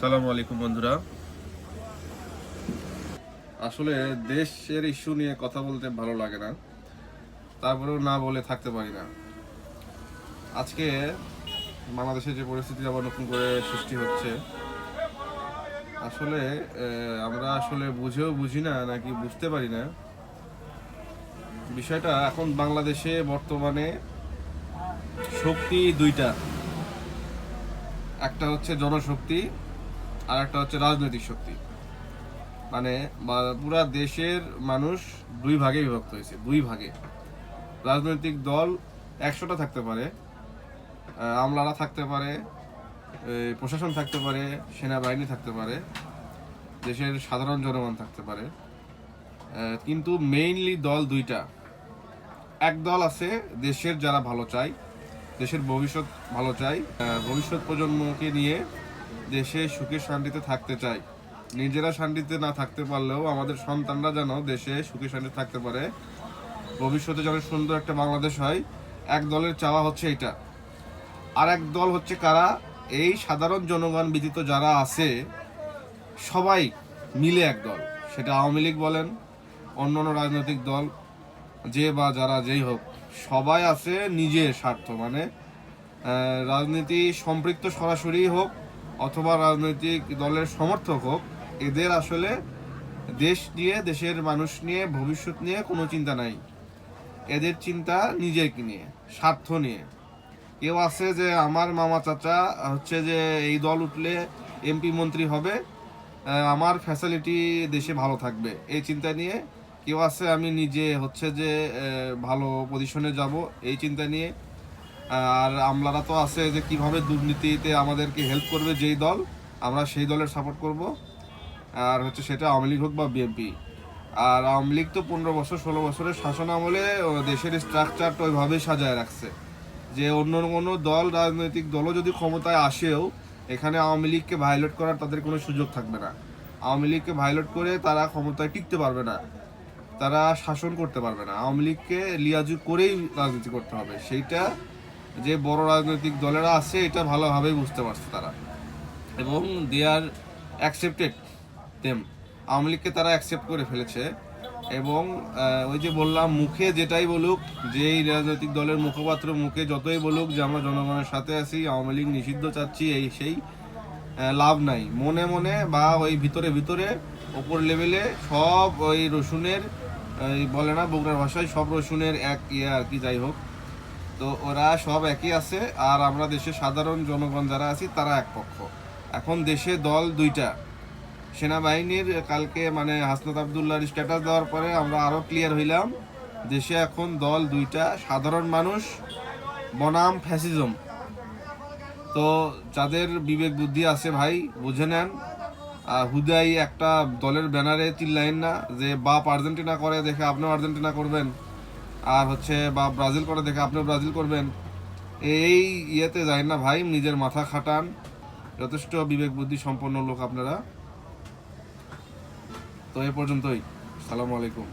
সালামু আলাইকুম বন্ধুরা। আসলে দেশের ইস্যু নিয়ে কথা বলতে ভালো লাগে না। তারপরেও না বলে থাকতে পারি না। আজকে বাংলাদেশে যে পরিস্থিতি আবার নতুন করে সৃষ্টি হচ্ছে, আসলে আমরা আসলে বুঝেও বুঝি না, নাকি বুঝতে পারি না। বিষয়টা এখন বাংলাদেশে বর্তমানে শক্তি দুইটা। একটা হচ্ছে জনশক্তি আর একটা হচ্ছে রাজনৈতিক শক্তি। মানে পুরা দেশের মানুষ দুই ভাগে বিভক্ত হয়েছে, দুই ভাগে। রাজনৈতিক দল একশোটা থাকতে পারে আমলারা থাকতে পারে প্রশাসন থাকতে পারে, সেনাবাহিনী থাকতে পারে, দেশের সাধারণ জনগণ থাকতে পারে। কিন্তু মেইনলি দল দুইটা। এক দল আছে দেশের যারা ভালো চায়, দেশের ভবিষ্যৎ ভালো চায় ভবিষ্যৎ প্রজন্মকে নিয়ে দেশে সুখে শান্তিতে থাকতে চাই। নিজেরা শান্তিতে না থাকতে পারলেও আমাদের সন্তানরা যেন দেশে সুখে শান্তিতে থাকতে পারে। ভবিষ্যতে যেন সুন্দর একটা বাংলাদেশ হয়। এক দলের চাওয়া হচ্ছে এটা আর এক দল হচ্ছে কারা? এই সাধারণ জনগণ ব্যতীত যারা আছে, সবাই মিলে এক দল। সেটা আওয়ামী লীগ বলেন অন্য অন্য রাজনৈতিক দল, যে বা যারা যেই হোক, সবাই আছে নিজের স্বার্থ। মানে রাজনীতি সম্পৃক্ত সরাসরি হোক অথবা রাজনৈতিক দলের সমর্থক হোক, এদের আসলে দেশ নিয়ে, দেশের মানুষ নিয়ে, ভবিষ্যৎ নিয়ে কোনো চিন্তা নাই। এদের চিন্তা নিজেকে নিয়ে, স্বার্থ নিয়ে। কেউ আছে যে, আমার মামা চাচা হচ্ছে যে, এই দল উঠলে এমপি মন্ত্রী হবে আমার ফ্যাসিলিটি দেশে ভালো থাকবে। এই চিন্তা নিয়ে কেউ আছে, আমি নিজে হচ্ছে যে ভালো পজিশনে যাব। এই চিন্তা নিয়ে আর আমলারা তো আছে যে কীভাবে দুর্নীতিতে আমাদেরকে হেল্প করবে যেই দল, আমরা সেই দলের সাপোর্ট করব। আর হচ্ছে সেটা আওয়ামী লীগ হোক বা বিএনপি আর আওয়ামী লীগ তো পনেরো বছর, ষোলো বছরের শাসন আমলে দেশের স্ট্রাকচারটা ওইভাবেই সাজায় রাখছে। যে অন্য কোনো দল, রাজনৈতিক দলও যদি ক্ষমতায় আসেও, এখানে আওয়ামী লীগকে ভায়োলেট করার তাদের কোনো সুযোগ থাকবে না। আওয়ামী লীগকে ভায়োলেট করে তারা ক্ষমতায় টিকতে পারবে না। তারা শাসন করতে পারবে না। আওয়ামী লীগকে লিয়াজু করেই রাজনীতি করতে হবে। সেইটা যে বড় রাজনৈতিক দলেরা আছে, এটা ভালোভাবেই বুঝতে পারছে তারা। এবং they are accepted them Awami লীগকে তারা অ্যাকসেপ্ট করে ফেলেছে। এবং ওই যে বললাম, মুখে যেটাই বলুক যে এই রাজনৈতিক দলের মুখপাত্র মুখে যতই বলুক যে আমরা জনগণের সাথে আছি, আওয়ামী লীগ নিষিদ্ধ চাচ্ছি, এই সেই লাভ নাই। মনে মনে বা ওই ভিতরে ভিতরে, ওপর লেভেলে সব ওই রসুনের বলে না, বগুড়ার ভাষায় সব রসুনের এক ইয়ে আর কি, যাই হোক। তো ওরা সব একই আছে, আর আমরা দেশে সাধারণ জনগণ যারা আছি, তারা এক পক্ষ। এখন দেশে দল দুইটা। সেনাবাহিনীর কালকে মানে হাসনাত আবদুল্লাহর স্ট্যাটাস দেওয়ার পরে আমরা আরও ক্লিয়ার হইলাম, দেশে এখন দল দুইটা, সাধারণ মানুষ, বনাম ফ্যাসিজম তো যাদের বিবেক বুদ্ধি আছে ভাই, বুঝে নেন। হুদাই একটা দলের ব্যানারে চিল্লাইন না, যে বাপ আর্জেন্টিনা করে, দেখে আপনিও আর্জেন্টিনা করবেন। আর হচ্ছে বা ব্রাজিল করে দেখে আপনিও ব্রাজিল করবেন, এই ইয়েতে যায় না ভাই, নিজের মাথা খাটান। যথেষ্ট বিবেক বুদ্ধি সম্পন্ন লোক আপনারা। তো এ পর্যন্তই। সালামু আলাইকুম।